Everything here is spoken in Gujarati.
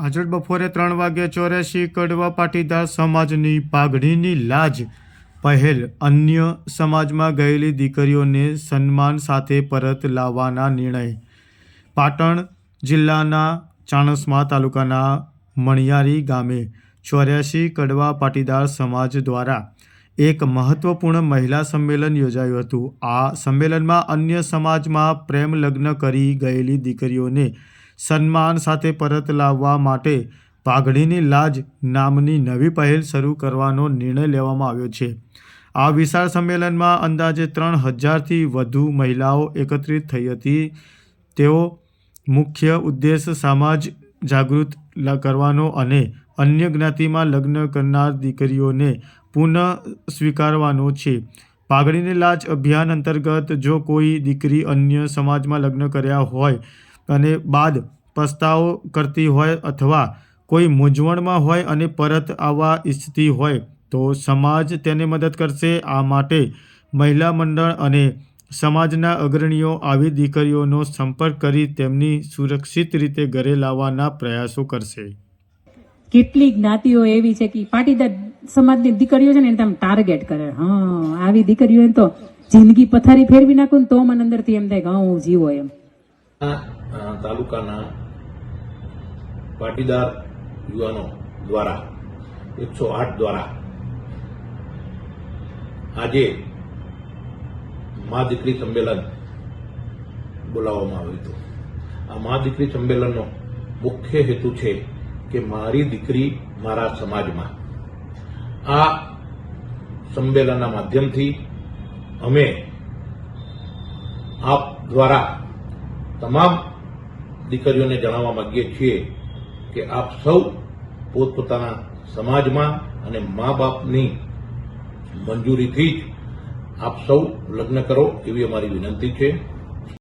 આજળ બપોરે ત્રણ વાગે ચોર્યાસી કડવા પાટીદાર સમાજની પાઘડીની લાજ પહેલ અન્ય સમાજમાં ગયેલી દીકરીઓને સન્માન સાથે પરત લાવવાના નિર્ણય. પાટણ જિલ્લાના ચાણસ્મા તાલુકાના મણિયારી ગામે ચોર્યાસી કડવા પાટીદાર સમાજ દ્વારા એક મહત્વપૂર્ણ મહિલા સંમેલન યોજાયું હતું. આ સંમેલનમાં અન્ય સમાજમાં પ્રેમ લગ્ન કરી ગયેલી દીકરીઓને સન્માન સાથે પરત લાવવા માટે પાઘડીની લાજ નામની નવી પહેલ શરૂ કરવાનો નિર્ણય લેવામાં આવ્યો છે. આ વિશાળ સંમેલનમાં અંદાજે ત્રણ હજારથી વધુ મહિલાઓ એકત્રિત થઈ હતી. તેઓ મુખ્ય ઉદ્દેશ સમાજ જાગૃત કરવાનો અને અન્ય જ્ઞાતિમાં લગ્ન કરનાર દીકરીઓને પુનઃ સ્વીકારવાનો છે. પાઘડીની લાજ અભિયાન અંતર્ગત જો કોઈ દીકરી અન્ય સમાજમાં લગ્ન કર્યા હોય અને બાદ પસ્તાવો કરતી હોય અથવા કોઈ મૂંઝવણમાં હોય અને પરત આવવા ઈચ્છતી હોય, તો સમાજ તેને મદદ કરશે. આ માટે મહિલા મંડળ અને સમાજના અગ્રણીઓ આવી દીકરીઓનો સંપર્ક કરી તેમની સુરક્ષિત રીતે ઘરે લાવવાના પ્રયાસો કરશે. કેટલી જ્ઞાતિઓ એવી છે કે પાટીદાર સમાજની દીકરીઓ છે ને એને ટાર્ગેટ કરે. હા, આવી દીકરીઓ તો જિંદગી પથારી ફેરવી નાખું તો મને અંદરથી એમ થાય હું જીવો એમ. તાલુકાના પાટીદાર યુવાનો દ્વારા, એકસો આઠ દ્વારા આજે મા દીકરી સંમેલન બોલાવવામાં આવ્યું હતું. આ મા દીકરી સંમેલનનો મુખ્ય હેતુ છે કે મારી દીકરી મારા સમાજમાં. આ સંમેલનના માધ્યમથી અમે આપ દ્વારા તમામ દીકરીઓને જણાવવા માંગીએ છીએ કે આપ સૌ પોતપોતાના સમાજમાં અને મા બાપની મંજૂરીથી જ આપ સૌ લગ્ન કરો એવી અમારી વિનંતી છે.